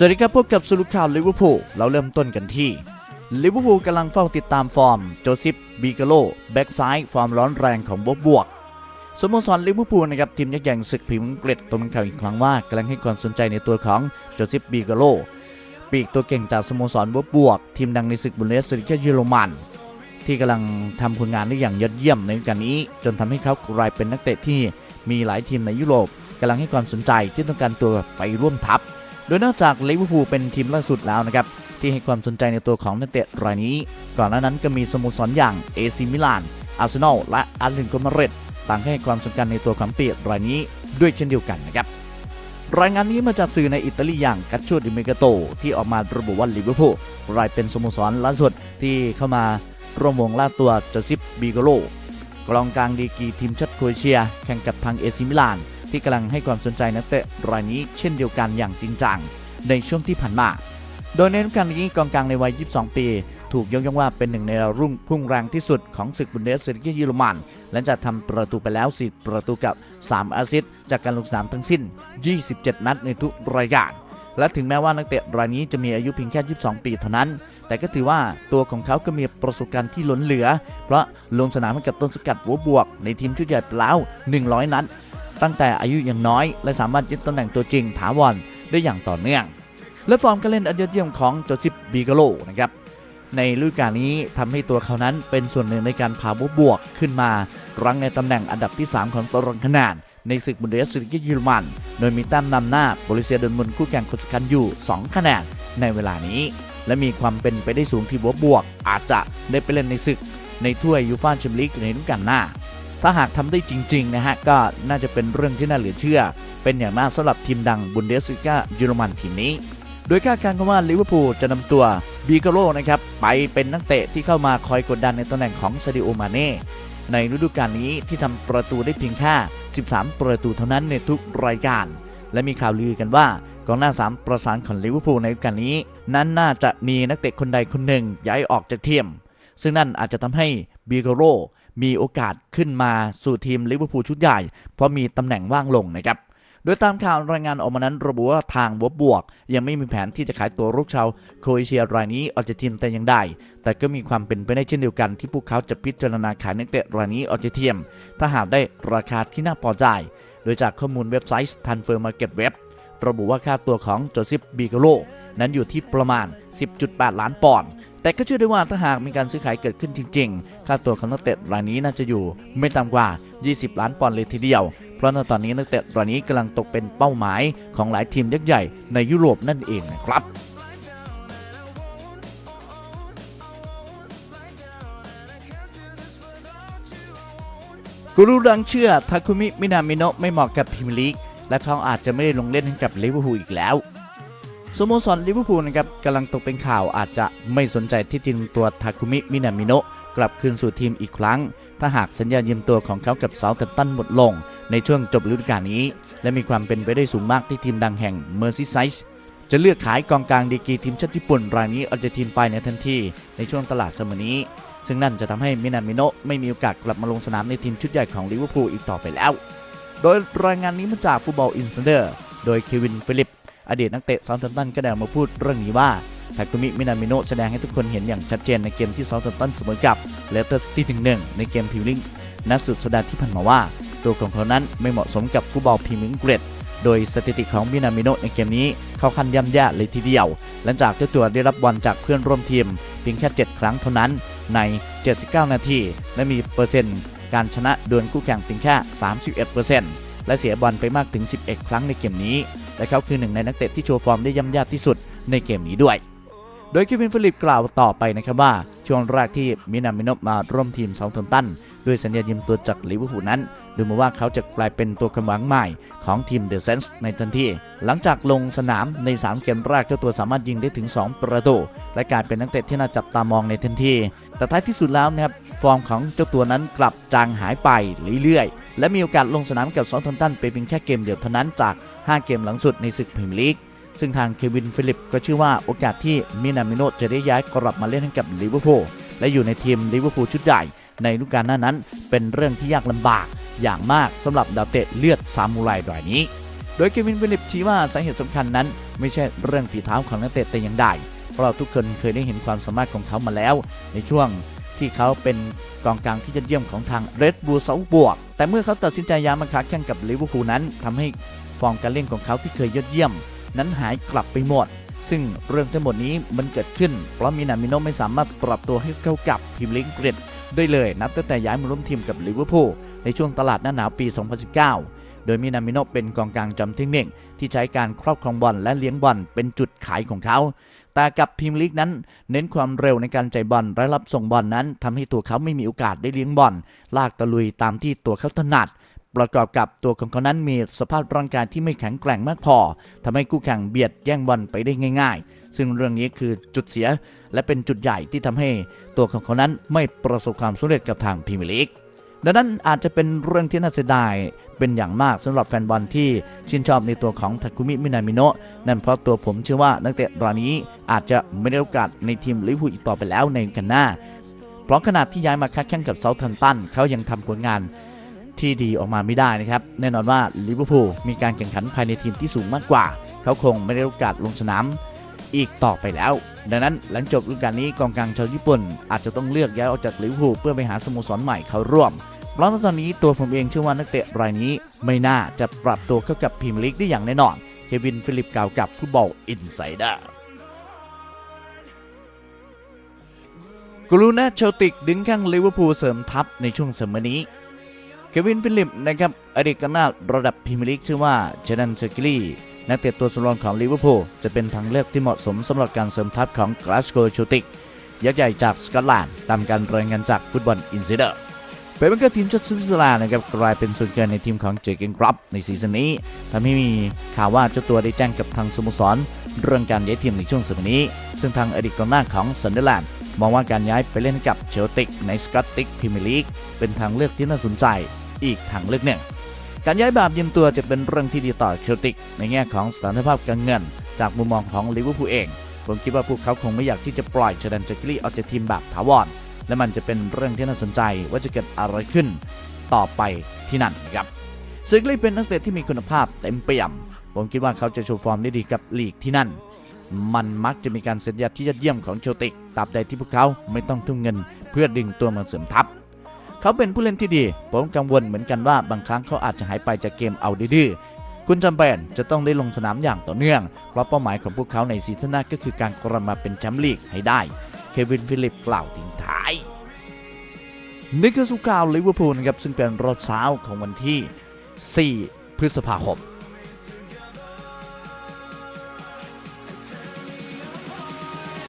สวัสดีครับพบกับสรุปข่าวลิเวอร์พูลเราเริ่มต้นกันที่ลิเวอร์พูลกำลังเฝ้าติดตามฟอร์ม โจซิปบีเกโล แบ็กซ้าย ฟอร์มร้อนแรงของบบบวกสโมสรลิเวอร์พูลนะครับทีมยักษ์ใหญ่ศึกพรีเมียร์อังกฤษตัวเป็นข่าวอีกครั้งว่ากำลังให้ความสนใจในตัวของโจซิปบีเกโล ปีกตัวเก่งจากสโมสรบบบวก ทีมดังในศึกบุนเดสลิกาเยอรมัน ที่กำลังทำผลงานได้อย่างยอดเยี่ยมในกาลนี้ จนทำให้เขากลายเป็นนักเตะที่มีหลายทีมในยุโรปกำลังให้ความสนใจที่ต้องการตัวไปร่วมทัพ โดยนอกจากลิเวอร์พูลเป็นทีมล่าสุดแล้วนะครับที่ให้ความสนใจในตัวของนักเตะรายนี้ ก่อนหน้านั้นก็มีสโมสรอย่างเอซิมิลาน อาร์เซนอล และอาร์เ n นโกมาเรตต่างให้ความสำคัญในตัวของเปียรายนี้ด้วยเช่นเดียวกันนะครับ รายงานนี้มาจากสื่อในอิตาลีอย่างกัตชูดิเมกาโต ที่ออกมาระบุว่าลิเวอร์พูลรายเป็นสโมสรล่าสุดที่เข้ามาร่วมวงล่าตัวจอซิปบีโกโลกองกลางดีกีทีมชาติโครเอเชีย แข่งกับทางเอซิมิลาน ที่กำลังให้ความสนใจนักเตะรายนี้เช่นเดียวกันอย่างจริงจังในช่วงที่ผ่านมา โดยในฤดูกาลนี้กองกลางในวัย 22 ปี ถูกยกย่องว่าเป็นหนึ่งในรุ่งพุ่งแรงที่สุดของศึกบุนเดสลิก้าเยอรมันหลังจากทำประตูไปแล้ว4ประตูกับ 3อสซิสต์จากการลงสนามทั้งสิ้น 27 นัดในทุกรายการและถึงแม้ว่านักเตะรายนี้จะมีอายุเพียงแค่ 22 ปีเท่านั้น แต่ก็ถือว่าตัวของเขาก็มีประสบการณ์ที่ล้นเหลือ เพราะลงสนามให้กับต้นสกัดหัวบวก ในทีมชุดใหญ่ไปแล้ว 100 นัด ตั้งแต่อายุยังน้อย และสามารถยึดตำแหน่งตัวจริงถาวรได้อย่างต่อเนื่อง และฟอร์มการเล่นอันยอดเยี่ยมของโจซิปบีกาโลนะครับในฤดูกาลนี้ทำให้ตัวเขานั้นเป็นส่วนหนึ่งในการพาบวบวกขึ้นมา รั้งในตำแหน่งอันดับที่ 3 ของตารางคะแนนในศึกบุนเดสลิกาเยอรมัน โดยมีแต้มนำหน้าโบริเซียดอร์มุนคู่แข่งคนสำคัญอยู่ 2 คะแนนในเวลานี้ และมีความเป็นไปได้สูงที่บวบวก อาจจะได้ไปเล่นในศึก ในถ้วยยูฟ่าแชมเปี้ยนลีกในฤดูกาลหน้า ถ้าหากทำได้จริงๆนะฮะก็น่าจะเป็นเรื่องที่น่าเหลือเชื่อ เป็นอย่างมากสำหรับทีมดังบุนเดสลิก้าเยอรมันทีมนี้ โดยคาดการณ์กันว่าลิเวอร์พูลจะนำตัวบีเกโรนะครับไปเป็นนักเตะที่เข้ามาคอยกดดันในตำแหน่งของซาดิโอมาเน่ในฤดูกาลนี้ที่ทำประตูได้เพียงแค่ 13 ประตูเท่านั้นในทุกรายการ และมีข่าวลือกันว่ากองหน้า 3 ประสานของลิเวอร์พูลในฤดูกาลนี้ นั้นน่าจะมีนักเตะคนใดคนหนึ่งย้ายออกจากทีมซึ่งนั่นอาจจะทำให้บีเกโร มีโอกาสขึ้นมาสู่ทีมลิเวอร์พูลชุดใหญ่ เพราะมีตำแหน่งว่างลงนะครับโดยตามข่าวรายงานออกมานั้นระบุว่าทางบวบบวก ยังไม่มีแผนที่จะขายตัวลูกชาวโครเอเชียรายนี้ออกจากทีมแต่ย่างใดแต่ก็มีความเป็นไปได้เช่นเดียวกันที่พวกเขาจะพิจารณาขายนักเตะรายนี้ออกจากทีมถ้าหากได้ราคาที่น่าพอใจ โดยจากข้อมูลเว็บไซต์ทันเฟอร์มาร์เก็ตเว็บระบุว่าค่าตัวของโจซิปบีโกโลนั้นอยู่ที่ประมาณ 10.8 ล้านปอนด์ แต่ก็เชื่อได้ว่าถ้าหากมีการซื้อขายเกิดขึ้นจริง ๆ ค่าตัวของนักเตะรายนี้น่าจะอยู่ไม่ต่ำกว่า 20 ล้านปอนด์เลยทีเดียว เพราะในตอนนี้นักเตะรายนี้กำลังตกเป็นเป้าหมายของหลายทีมยักษ์ใหญ่ในยุโรปนั่นเองนะครับกูรูดังเชื่อทาคุมิมินามิโนะไม่เหมาะกับพรีเมียร์ลีกและเขาอาจจะไม่ได้ลงเล่นให้กับลิเวอร์พูลอีกแล้ว สโมสรลิเวอร์พูลนะครับกำลังตกเป็นข่าวอาจจะไม่สนใจที่ทีมตัวทาคุมิมินามิโนะกลับคืนสู่ทีมอีกครั้ง ถ้าหากสัญญายืมตัวของเขากับเซาท์แฮมป์ตันหมดลง ในช่วงจบฤดูกาลนี้ และมีความเป็นไปได้สูงมากที่ทีมดังแห่งเมอร์ซีไซส์จะเลือกขายกองกลางดีกีทีมชาติญี่ปุ่นรายนี้ออกจากทีมไปในทันทีในช่วงตลาดเสมอนี้ ซึ่งนั่นจะทำให้มินามิโนะไม่มีโอกาสกลับมาลงสนามในทีมชุดใหญ่ของลิเวอร์พูลอีกต่อไปแล้ว โดยรายงานนี้มาจากฟุตบอลอินซันเดอร์โดยเควินฟิลิป อดีตนักเตะซาท์แฮมป์ตันก็ได้มาพูดเรื่องนี้ว่าทาคุมิมินามิโนะแสดงให้ทุกคนเห็นอย่างชัดเจนในเกมที่ซาท์แฮมป์ตันเสมอกับเลสเตอร์ซิตี้ถึงหนึ่งในเกมพรีเมียร์ลีกนัดสุดสัปดาห์ที่ผ่านมาว่าตัวของเขานั้นไม่เหมาะสมกับฟุตบอลพรีเมียร์อังกฤษโดยสถิติของมินามิโนะในเกมนี้เข้าขั้นย่ำแย่เลยทีเดียว หลังจากเจ้าตัวได้รับบอลจากเพื่อนร่วมทีม เพียงแค่ 7 ครั้งเท่านั้นใน 79 นาที และมีเปอร์เซ็นต์ การชนะดวลคู่แข่งเพียงแค่ 31% และเสียบอลไปมากถึง 11 ครั้งในเกมนี้ และเขาคือหนึ่งในนักเตะที่โชว์ฟอร์มได้ย่ำแย่ที่สุดในเกมนี้ด้วย โดยเควินฟิลิปกล่าวต่อไปนะครับว่า ช่วงแรกที่มินามิโนะมาร่วมทีมเซาท์แฮมป์ตันด้วยสัญญายืมตัวจากลิเวอร์พูลนั้น ดูมาว่าเขาจะกลายเป็นตัวกำลังใหม่ของทีมเดอะเซนส์ในทันที หลังจากลงสนามใน 3 เกมแรกเจ้าตัวสามารถยิงได้ถึง 2 ประตู และกลายเป็นนักเตะที่น่าจับตามองในทันที แต่ท้ายที่สุดแล้วนะครับ ฟอร์มของเจ้าตัวนั้นกลับจางหายไปเรื่อยๆ และมีโอกาสลงสนามกับซอลทันตันไปเพียงแค่เกมเดียวเท่านั้นจาก 5 เกมหลังสุดในศึกพรีเมียร์ลีก ซึ่งทางเควินฟิลิปก็เชื่อว่าโอกาสที่มินามิโนจะได้ย้ายกลับมาเล่นให้กับลิเวอร์พูลและอยู่ในทีมลิเวอร์พูลชุดใหญ่ในฤดูกาลหน้านั้น เป็นเรื่องที่ยากลำบากอย่างมากสำหรับดาวเตะเลือดซามูไรรายนี้ โดยเควินฟิลิปชี้ว่าสาเหตุสำคัญนั้น ไม่ใช่เรื่องฝีเท้าของนักเตะแต่อย่างใด เพราะเราทุกคนเคยได้เห็นความสามารถของเขามาแล้ว ในช่วง ที่เขาเป็นกองกลางที่ยอดเยี่ยมของทางเรดบูลเซาบวก แต่เมื่อเขาตัดสินใจย้ายมาค้าแข่งกับลิเวอร์พูลนั้นทำให้ฟอร์มการเล่นของเขาที่เคยยอดเยี่ยม นั้นหายกลับไปหมด ซึ่งเรื่องทั้งหมดนี้มันเกิดขึ้น เพราะมินามิโนไม่สามารถปรับตัวให้เข้ากับพรีมลีกอังกฤษได้เลยนับตั้งแต่ย้ายมาร่วมทีมกับลิเวอร์พูลในช่วงตลาดหน้าหนาวปี 2019 โดยมินามิโนเป็นกองกลางจำเทคนิคที่ใช้การครอบครองบอลและเลี้ยงบอลเป็นจุดขายของเขา แต่กับพรีเมียร์ลีกนั้น เน้นความเร็วในการจ่ายบอลและรับส่งบอลนั้นทำให้ตัวเขาไม่มีโอกาสได้เลี้ยงบอลลากตะลุยตามที่ตัวเขาถนัดประกอบกับตัวของเขานั้นมีสภาพร่างกายที่ไม่แข็งแกร่งมากพอทำให้คู่แข่งเบียดแย่งบอลไปได้ง่าย ๆ ซึ่งเรื่องนี้คือจุดเสียและเป็นจุดใหญ่ที่ทำให้ตัวของเขานั้นไม่ประสบความสำเร็จกับทางพรีเมียร์ลีกดังนั้นอาจจะเป็นเรื่องที่น่าเสียดายเป็นอย่างมากสำหรับแฟนบอลที่ชื่นชอบในตัวของทาคุมิมินามิโนะนั่นเพราะตัวผมเชื่อว่านักเตะรายนี้ อาจจะไม่ได้โอกาสในทีมลิเวอร์พูลอีกต่อไปแล้วในกันหน้า เพราะขนาดที่ย้ายมาค้าแข่งกับเซาท์แฮมป์ตันเขายังทำผลงานที่ดีออกมาไม่ได้นะครับ แน่นอนว่าลิเวอร์พูลมีการแข่งขันภายในทีมที่สูงมากกว่า เขาคงไม่ได้โอกาสลงสนามอีกต่อไปแล้ว ดังนั้นหลังจบฤดูกาลนี้กองกลางชาวญี่ปุ่น อาจจะต้องเลือกย้ายออกจากลิเวอร์พูลเพื่อไปหาสโมสรใหม่เข้าร่วม เพราะตอนนี้ตัวผมเองเชื่อว่านักเตะรายนี้ไม่น่าจะปรับตัวเข้ากับพรีเมียร์ลีกได้อย่างแน่นอน เควินฟิลิปกล่าวกับฟุตบอลอินไซเดอร์ กรูนาเชลติกดึงข้างลิเวอร์พูลเสริมทัพในช่วงเสมอนี้เควินฟิลิปนะครับอดีตกองหน้าระดับพรีเมียร์ลีกชื่อว่าเจดันเซกิลีนักเตะตัวสำรองของลิเวอร์พูลจะเป็นทางเลือกที่เหมาะสมสำหรับการเสริมทัพของกลาสโกเชลติกยักษ์ใหญ่จากสกอตแลนด์ตามการรายงานจากฟุตบอลอินไซเดอร์เป็นเกอร์ทีมชาติสวิตเซอร์แลนด์นะครับกลายเป็นส่วนเกินในทีมของเจเกนกรับในซีซั่นนี้ทำให้มีข่าวว่าเจ้าตัวได้แจ้งกับทางสโมสรเรื่องการย้ายทีมในช่วงสัปดาห์นี้ ซึ่งทางอดีตกองหน้าของซันเดอร์แลนด์ มองว่าการย้ายไปเล่นกับเชลติกในสกอตติกพรีเมียร์ลีกเป็นทางเลือกที่น่าสนใจอีกทางเลือกหนึ่งการย้ายแบบยืมตัวจะเป็นเรื่องที่ดีต่อเชลติกในแง่ของสถานภาพการเงิน จากมุมมองของลิเวอร์พูลเองผมคิดว่าพวกเขาคงไม่อยากที่จะปล่อยเชดันจคิลี่ออกจากทีมแบบถาวรและมันจะเป็นเรื่องที่น่าสนใจว่าจะเกิดอะไรขึ้นต่อไปที่นั่นนะครับซึกลีเป็นนักเตะที่มีคุณภาพเต็มเปี่ยม ผมคิดว่าเขาจะโชว์ฟอร์มได้ดีกับลีกที่นั่น มันมักจะมีการเซ็นสัญญาที่ยอดเยี่ยมของเชติกตราบใดที่พวกเขาไม่ต้องทุ่มเงิน เพื่อดึงตัวมาเสริมทัพ เขาเป็นผู้เล่นที่ดี ผมกังวลเหมือนกันว่าบางครั้งเขาอาจจะหายไปจากเกมเอาดื้อคุณจำเป็นจะต้องได้ลงสนามอย่างต่อเนื่อง เพราะเป้าหมายของพวกเขาในซีซั่นหน้าก็คือการกลับมาเป็นแชมป์ลีกให้ได้ เควินฟิลิปกล่าวทิ้งท้ายนี่คือสุกาวลิเวอร์พูลนะครับซึ่งเป็นรอบเช้าของวันที่ 4 พฤษภาคม